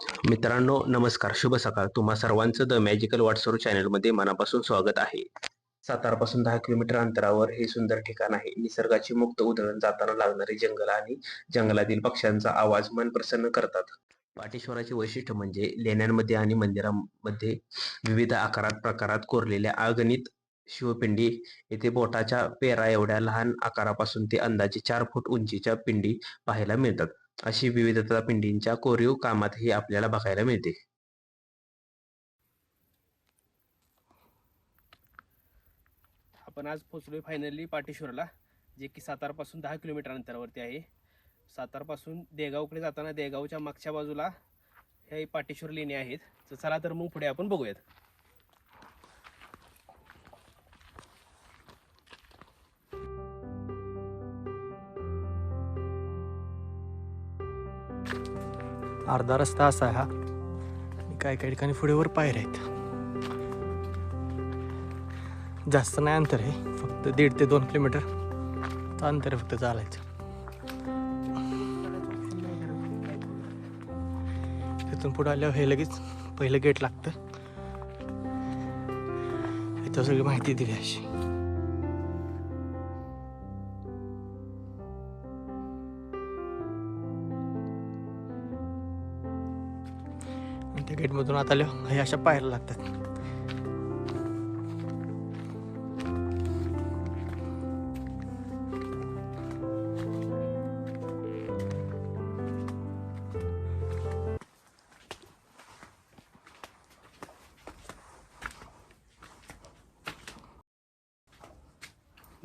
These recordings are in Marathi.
मित्रांनो नमस्कार शुभ सकाळ. तुम्हा सर्वांचं द मॅजिकल वॉट्सअप चॅनलमध्ये मनापासून स्वागत आहे. सातारपासून दहा किलोमीटर अंतरावर हे सुंदर ठिकाण आहे. निसर्गाची मुक्त उधळण जाताना लागणारे जंगल आणि जंगलातील पक्ष्यांचा आवाज मन प्रसन्न करतात. पाटेश्वराचे वैशिष्ट्य म्हणजे लेण्यांमध्ये आणि मंदिरांमध्ये विविध आकारात प्रकारात कोरलेल्या अगणित शिवपिंडी. येथे बोटाच्या पेरा एवढ्या लहान आकारापासून ते अंदाजे चार फूट उंचीच्या पिंडी पाहायला मिळतात. अशी विविधता पिंडींच्या कोरीव कामातही आपल्याला बघायला मिळते. आपण आज पोचलोय फायनली पाटेश्वरला जे की सातारपासून दहा किलोमीटर अंतरावरती आहे. सातारपासून देगावकडे जाताना देगावच्या मागच्या बाजूला हे पाटेश्वर लेणी आहेत. तर चला तर मग पुढे आपण बघूयात. अर्धा रस्ता असा आहे हा. आणि काही काही ठिकाणी पुढे वर पायऱ्या आहेत. जास्त नाही अंतर आहे फक्त दीड ते दोन किलोमीटर. अंतर आहे फक्त चालायचं. तिथून पुढे आल्यावर हे लगेच पहिलं गेट लागतं. इथं सगळी माहिती दिली अशी. गेटमधून आता आल्यावर हे अशा पाहायला लागतात.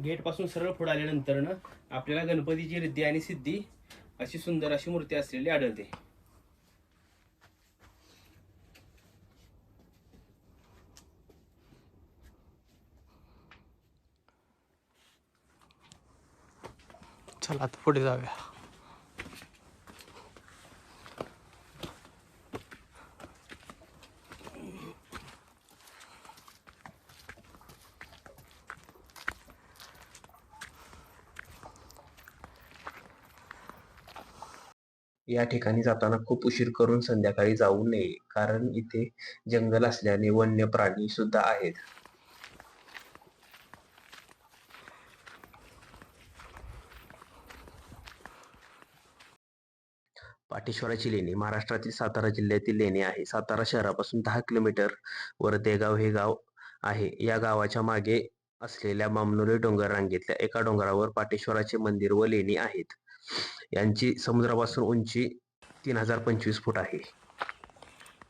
गेटपासून सरळ पुढे आल्यानंतर ना आपल्याला गणपतीची रिद्धी आणि सिद्धी अशी सुंदर अशी मूर्ती असलेली आढळते. चला आता पुढे जाऊया. या ठिकाणी जाताना खूप उशीर करून संध्याकाळी जाऊ नये कारण इथे जंगल असल्याने वन्य प्राणी सुद्धा आहेत. पाटेश्वराची लेणी. महाराष्ट्रातील सातारा जिल्ह्यातील लेणी आहे. सातारा शहरापासून दहा किलोमीटर वर देगाव हे गाव आहे. या गावाच्या मागे असलेल्या मामनोली डोंगर रांगेतल्या एका डोंगरावर पाटेश्वराचे मंदिर व लेणी आहेत. यांची समुद्रापासून उंची तीन हजार पंचवीस फूट आहे.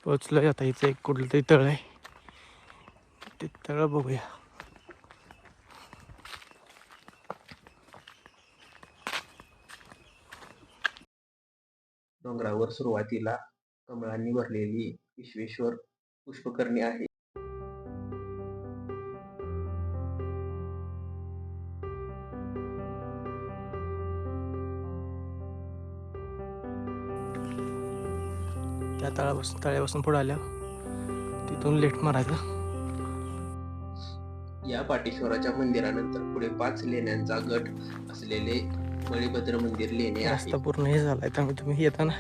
पोचलोय आता इथं एक कुठलं तरी तळ आहे. ते तळ बघूया. डोंगरावर सुरुवातीला कमळांनी भरलेली विश्वेश्वर पुष्पकर्णी आहे त्या तळापासून तळ्यापासून पुढे आल्यावर तिथून लेट मारायचं. या पाटेश्वराच्या मंदिरानंतर पुढे पाच लेण्यांचा गट असलेले बळीभद्र मंदिर लेणे रस्ता पूर्ण हे झालाय त्यामुळे तुम्ही येताना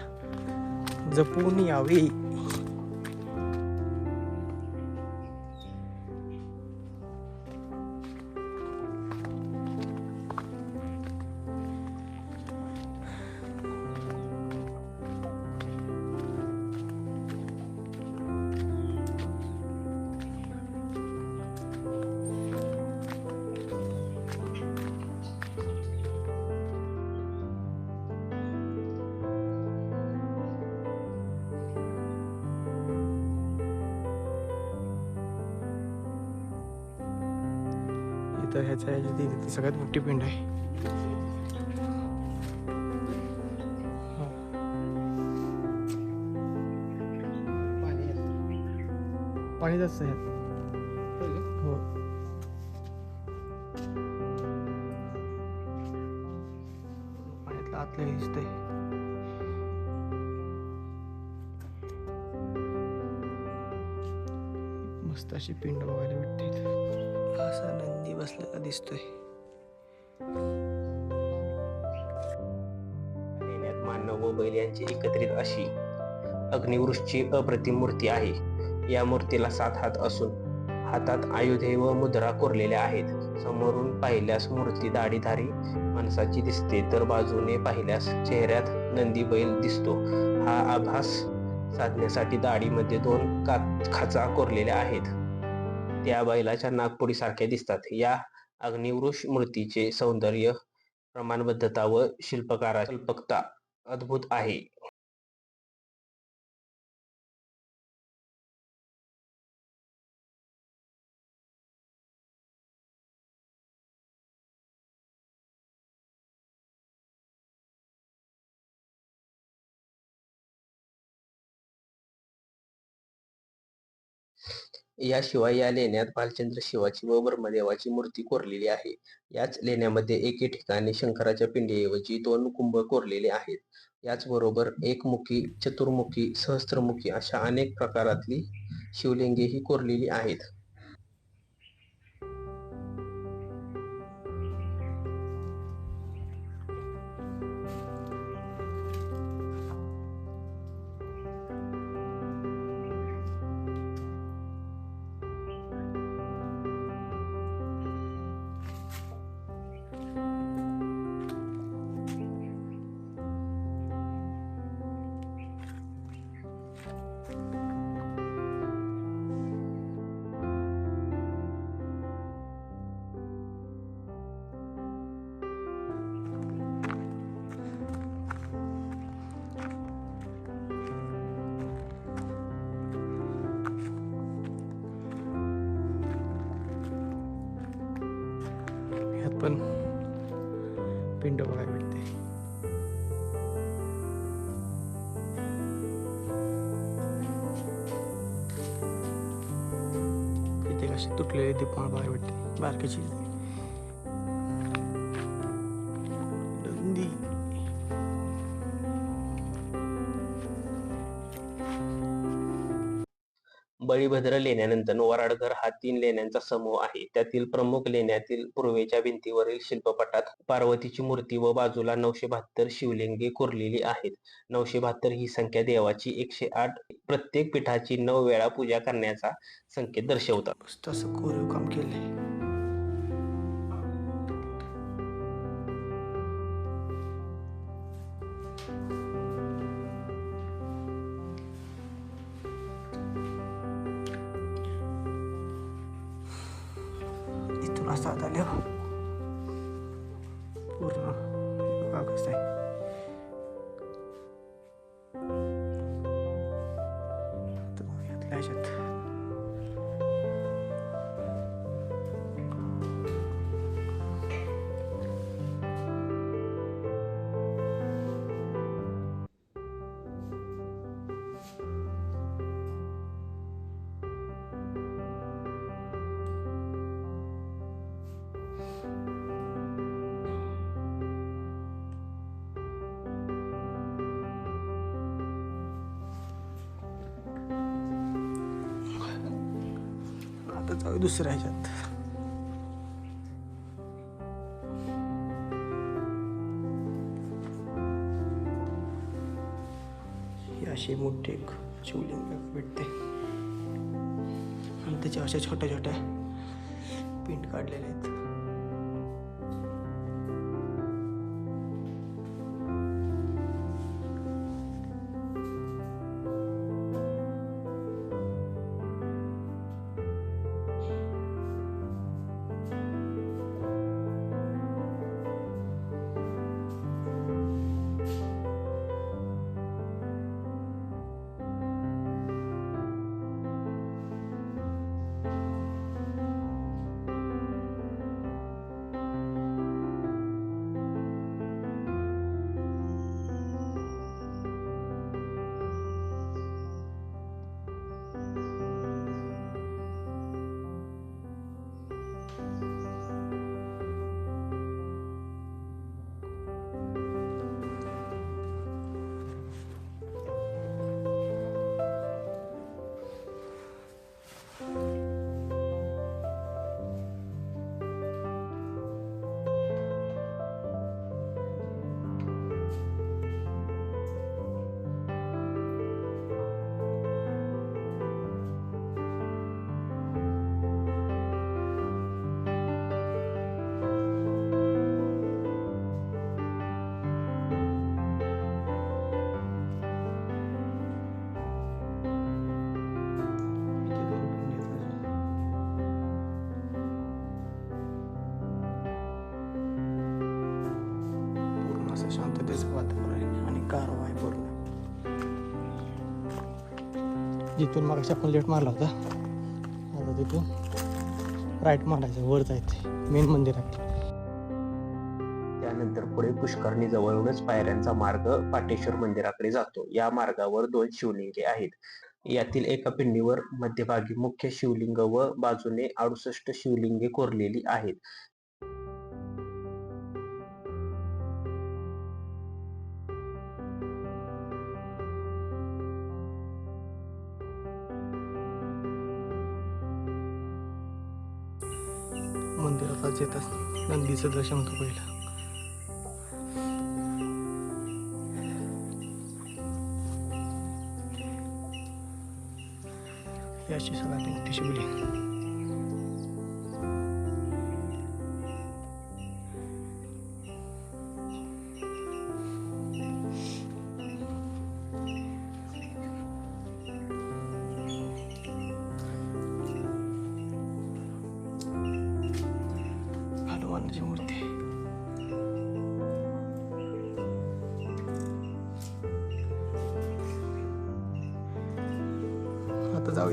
जपून यावे. तर ह्याच्या ह्याची तिथे सगळ्यात मोठी पिंड आहे. पाणी जास्त आहे ह्यात. हो. हे दिसतंय. मस्त अशी पिंड बघायला भेटते असा नंदी बसलेला दिसतोय. मानव व बैल यांची एकत्रित अशी अग्निवृष्टची अप्रतिम मूर्ती आहे. या मूर्तीला सात हात असून हातात आयुधे व मुद्रा कोरलेल्या आहेत. समोरून पाहिल्यास मूर्ती दाढीधारी माणसाची दिसते तर बाजूने पाहिल्यास चेहऱ्यात नंदी बैल दिसतो. हा आभास साधण्यासाठी दाढीमध्ये दोन का खाचा कोरलेल्या आहेत. त्या बैलाच्या नागपुडीसारख्या दिसतात. या अग्निवृष मूर्तीचे सौंदर्य प्रमाणबद्धता व शिल्पकारा कल्पकता अद्भुत आहे. याशिवाय या लेण्यात भालचंद्र शिवाची व ब्रह्मदेवाची मूर्ती कोरलेली आहे. याच लेण्यामध्ये एके ठिकाणी शंकराच्या पिंडीऐवजी दोन कुंभ कोरलेले आहेत. याचबरोबर एकमुखी चतुर्मुखी सहस्त्रमुखी अशा अनेक प्रकारातली शिवलिंगेही कोरलेली आहेत. पण पिंड बघायला भेटते. इथे कशी तुटलेली दीपमाळ बघायला भेटते. बारकीची बळीभद्र लेण्यानंतर वराडघर हा तीन लेण्यांचा समूह आहे. त्यातील प्रमुख लेण्यातील पूर्वेच्या भिंतीवरील शिल्पपटात पार्वतीची मूर्ती व बाजूला नऊशे बहात्तर शिवलिंगे कोरलेली आहेत. नऊशे बहात्तर ही संख्या देवाची एकशे आठ प्रत्येक पीठाची नऊ वेळा पूजा करण्याचा संकेत दर्शवतात. कोरीव काम केले thank you आत आले हो पूर्ण आता जाऊ दुसऱ्या ह्याच्यात. ही अशी मोठी एक शिवलिंग भेटते. आणि त्याच्या अशा छोट्या छोट्या पिंट काढलेल्या आहेत. शांततेचं वातावरण आहे आणि गारवा आहे पूर्ण जिथून मग आपण लेट मारला होता आता तिथून राईट मारायचं वर जायचं मेन मंदिर आहे त्यानंतर पुढे पुष्करणी जवळूनच पायऱ्यांचा मार्ग पाटेश्वर मंदिराकडे जातो. या मार्गावर दोन शिवलिंगे आहेत. यातील एका पिंडीवर मध्यभागी मुख्य शिवलिंग व बाजूने अडुसष्ट शिवलिंगे कोरलेली आहेत. मंदिरात आज येतात नंदीचं दर्शन होतं पहिलं.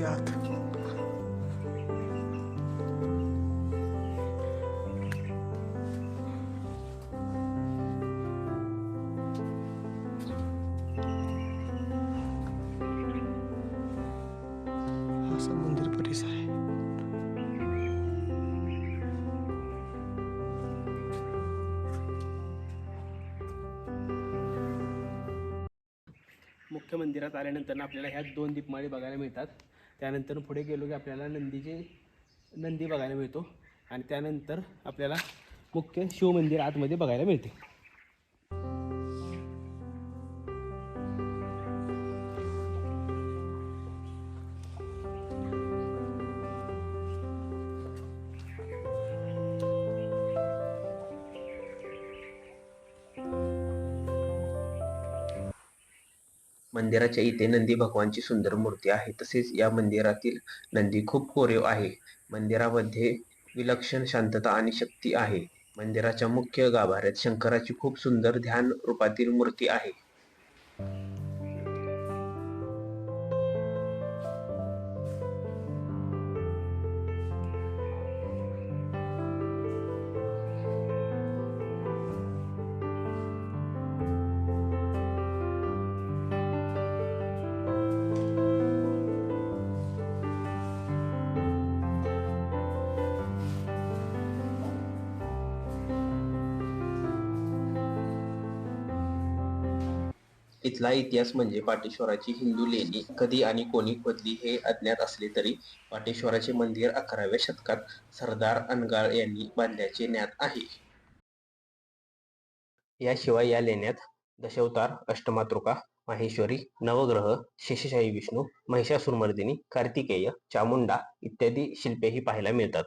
आता असा मंदिर परिसर आहे. मुख्य मंदिरात आल्यानंतर आपल्याला ह्या दोन दीपमाळी बघायला मिळतात. त्यानंतर पुढे गेलो की आपल्याला नंदीचे नंदी बघायला मिळतो. आणि त्यानंतर आपल्याला मुख्य शिवमंदिर आतमध्ये बघायला मिळते. मंदिराच्या इथे नंदी भगवानची सुंदर मूर्ती आहे. तसेच या मंदिरातील नंदी खूप कोरीव आहे. मंदिरामध्ये विलक्षण शांतता आणि शक्ती आहे. मंदिराच्या मुख्य गाभाऱ्यात शंकराची खूप सुंदर ध्यान रूपातील मूर्ती आहे. इथला इतिहास म्हणजे पाटेश्वराची हिंदू लेणी. कधी आणि कोणी खोदली हे अज्ञात असले तरी पाटेश्वराचे मंदिर अकराव्या शतकात सरदार अनगाळ यांनी बांधल्याचे ज्ञात आहे. याशिवाय या लेण्यात दशावतार अष्टमातृका माहेश्वरी नवग्रह शेषशाही विष्णू महिषासुरमर्दिनी कार्तिकेय चामुंडा इत्यादी शिल्पेही पाहायला मिळतात.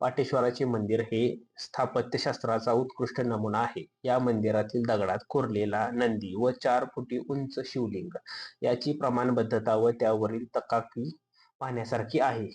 पाटेश्वराचे मंदिर हे स्थापत्यशास्त्राचा उत्कृष्ट नमुना आहे. या मंदिरातील दगडात कोरलेला नंदी व चार फुटी उंच शिवलिंग याची प्रमाणबद्धता व त्यावरील तकाकी पाहण्यासारखी आहे.